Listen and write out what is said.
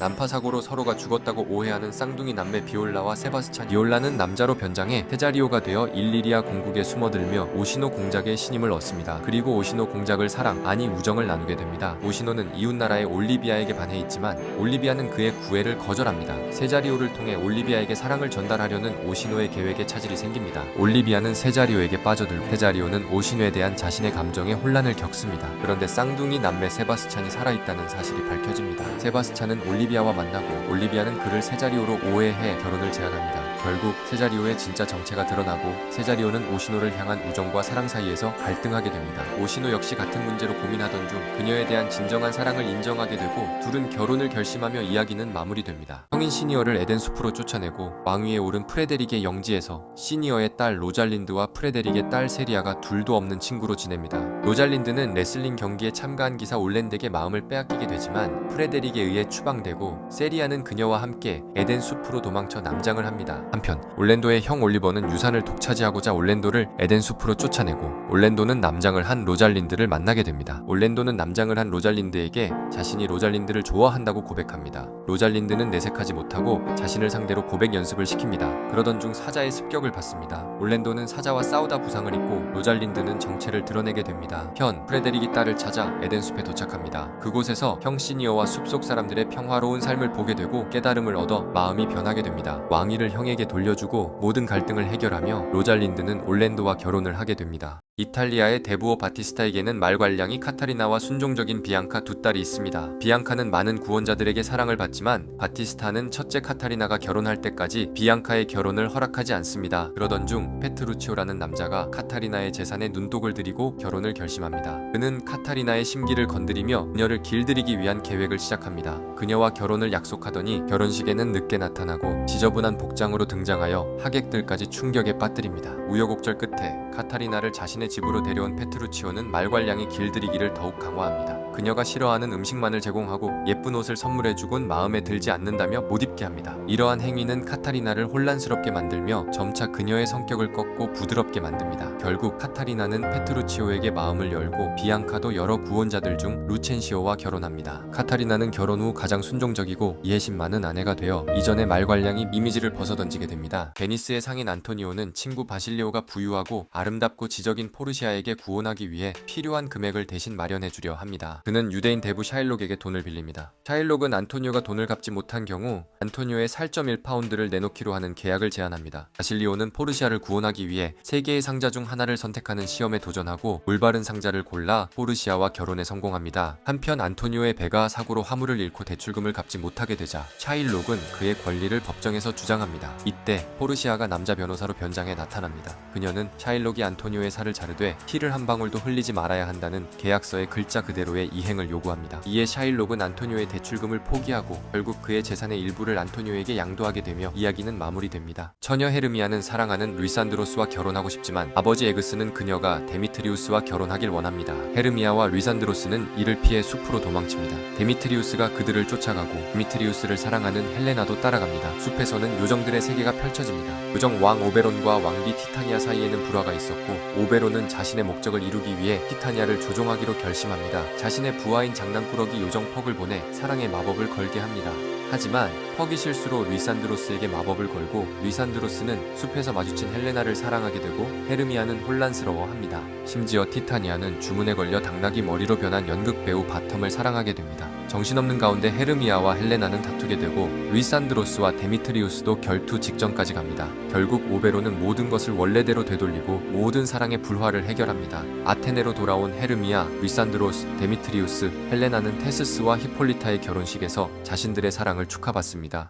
난파 사고로 서로가 죽었다고 오해하는 쌍둥이 남매 비올라와 세바스찬. 비올라는 남자로 변장해 테자리오가 되어 일리리아 공국에 숨어들며 오시노 공작의 신임을 얻습니다. 그리고 오시노 공작을 사랑 아니 우정을 나누게 됩니다. 오시노는 이웃 나라의 올리비아에게 반해 있지만 올리비아는 그의 구애를 거절합니다. 세자리오를 통해 올리비아에게 사랑을 전달하려는 오시노의 계획에 차질이 생깁니다. 올리비아는 세자리오에게 빠져들고 세자리오는 오시노에 대한 자신의 감정에 혼란을 겪습니다. 그런데 쌍둥이 남매 세바스찬이 살아있다는 사실이 밝혀집니다. 세바스찬은 올리비아 와 만나고 올리비아는 그를 세 자리오로 오해해 결혼을 제안합니다. 결국 세자리오의 진짜 정체가 드러나고 세자리오는 오시노를 향한 우정과 사랑 사이에서 갈등하게 됩니다. 오시노 역시 같은 문제로 고민하던 중 그녀에 대한 진정한 사랑을 인정하게 되고 둘은 결혼을 결심하며 이야기는 마무리됩니다. 성인 시니어를 에덴 숲으로 쫓아내고 왕위에 오른 프레데릭의 영지에서 시니어의 딸 로잘린드와 프레데릭의 딸 세리아가 둘도 없는 친구로 지냅니다. 로잘린드는 레슬링 경기에 참가한 기사 올랜드에게 마음을 빼앗기게 되지만 프레데릭에 의해 추방되고 세리아는 그녀와 함께 에덴 숲으로 도망쳐 남장을 합니다. 한편 올랜도의 형 올리버는 유산을 독차지하고자 올랜도를 에덴 숲으로 쫓아내고 올랜도는 남장을 한 로잘린드를 만나게 됩니다. 올랜도는 남장을 한 로잘린드에게 자신이 로잘린드를 좋아한다고 고백합니다. 로잘린드는 내색하지 못하고 자신을 상대로 고백 연습을 시킵니다. 그러던 중 사자의 습격을 받습니다. 올랜도는 사자와 싸우다 부상을 입고 로잘린드는 정체를 드러내게 됩니다. 현 프레데릭이 딸을 찾아 에덴 숲에 도착합니다. 그곳에서 형 시니어와 숲속 사람들의 평화로운 삶을 보게 되고 깨달음을 얻어 마음이 변하게 됩니다. 왕위를 형에게 돌려주고 모든 갈등을 해결하며 로잘린드는 올랜도와 결혼을 하게 됩니다. 이탈리아의 대부호 바티스타에게는 말괄량이 카타리나와 순종적인 비앙카 두 딸이 있습니다. 비앙카는 많은 구원자들에게 사랑을 받지만 바티스타는 첫째 카타리나가 결혼할 때까지 비앙카의 결혼을 허락하지 않습니다. 그러던 중 페트루치오라는 남자가 카타리나의 재산에 눈독을 들이고 결혼을 결심합니다. 그는 카타리나의 심기를 건드리며 그녀를 길들이기 위한 계획을 시작합니다. 그녀와 결혼을 약속하더니 결혼식에는 늦게 나타나고 지저분한 복장으로 등장하여 하객들까지 충격에 빠뜨립니다. 우여곡절 끝에 카타리나를 자신의 집으로 데려온 페트루치오는 말괄량이 길들이기를 더욱 강화합니다. 그녀가 싫어하는 음식만을 제공하고 예쁜 옷을 선물해주곤 마음에 들지 않는다며 못 입게 합니다. 이러한 행위는 카타리나를 혼란스럽게 만들며 점차 그녀의 성격을 꺾고 부드럽게 만듭니다. 결국 카타리나는 페트루치오에게 마음을 열고 비앙카도 여러 구원자들 중 루첸시오와 결혼합니다. 카타리나는 결혼 후 가장 순종적이고 이해심 많은 아내가 되어 이전의 말괄량이 이미지를 벗어던지게 됩니다. 베니스의 상인 안토니오는 친구 바실리오가 부유하고 아름답고 지적인 포르시아에게 구원하기 위해 필요한 금액을 대신 마련해 주려 합니다. 그는 유대인 대부 샤일록에게 돈을 빌립니다. 샤일록은 안토니오가 돈을 갚지 못한 경우 안토니오의 살점 1파운드를 내놓기로 하는 계약을 제안합니다. 바실리오는 포르시아를 구원하기 위해 세 개의 상자 중 하나를 선택하는 시험에 도전하고 올바른 상자를 골라 포르시아와 결혼에 성공합니다. 한편 안토니오의 배가 사고로 화물을 잃고 대출금을 갚지 못하게 되자 샤일록은 그의 권리를 법정에서 주장합니다. 이때 포르시아가 남자 변호사로 변장해 나타납니다. 그녀는 샤일록이 안토니오의 살을 자르되 피를 한 방울도 흘리지 말아야 한다는 계약서의 글자 그대로의 이행을 요구합니다. 이에 샤일록은 안토니오의 대출금을 포기하고 결국 그의 재산의 일부를 안토니오에게 양도하게 되며 이야기는 마무리됩니다. 처녀 헤르미아는 사랑하는 루이산드로스와 결혼하고 싶지만 아버지 에그스는 그녀가 데미트리우스와 결혼하길 원합니다. 헤르미아와 루이산드로스는 이를 피해 숲으로 도망칩니다. 데미트리우스가 그들을 쫓아가고 데미트리우스를 사랑하는 헬레나도 따라갑니다. 숲에서는 요정들의 세계가 펼쳐집니다. 요정 왕 오베론과 왕비 티타니아 사이에는 불화가 있었고 오베론은 자신의 목적을 이루기 위해 티타니아를 조종하기로 결심합니다. 자신 의 부하인 장난꾸러기 요정 퍽을 보내 사랑의 마법을 걸게 합니다. 하지만 퍽이 실수로 루이산드로스에게 마법을 걸고 루이산드로스는 숲에서 마주친 헬레나를 사랑하게 되고 헤르미아는 혼란스러워합니다. 심지어 티타니아는 주문에 걸려 당나귀 머리로 변한 연극 배우 바텀을 사랑하게 됩니다. 정신없는 가운데 헤르미아와 헬레나는 다투게 되고 루이산드로스와 데미트리우스도 결투 직전까지 갑니다. 결국 오베로는 모든 것을 원래대로 되돌리고 모든 사랑의 불화를 해결합니다. 아테네로 돌아온 헤르미아, 루이산드로스, 데미트리우스, 헬레나는 테스스와 히폴리타의 결혼식에서 자신들의 사랑을 축하받습니다.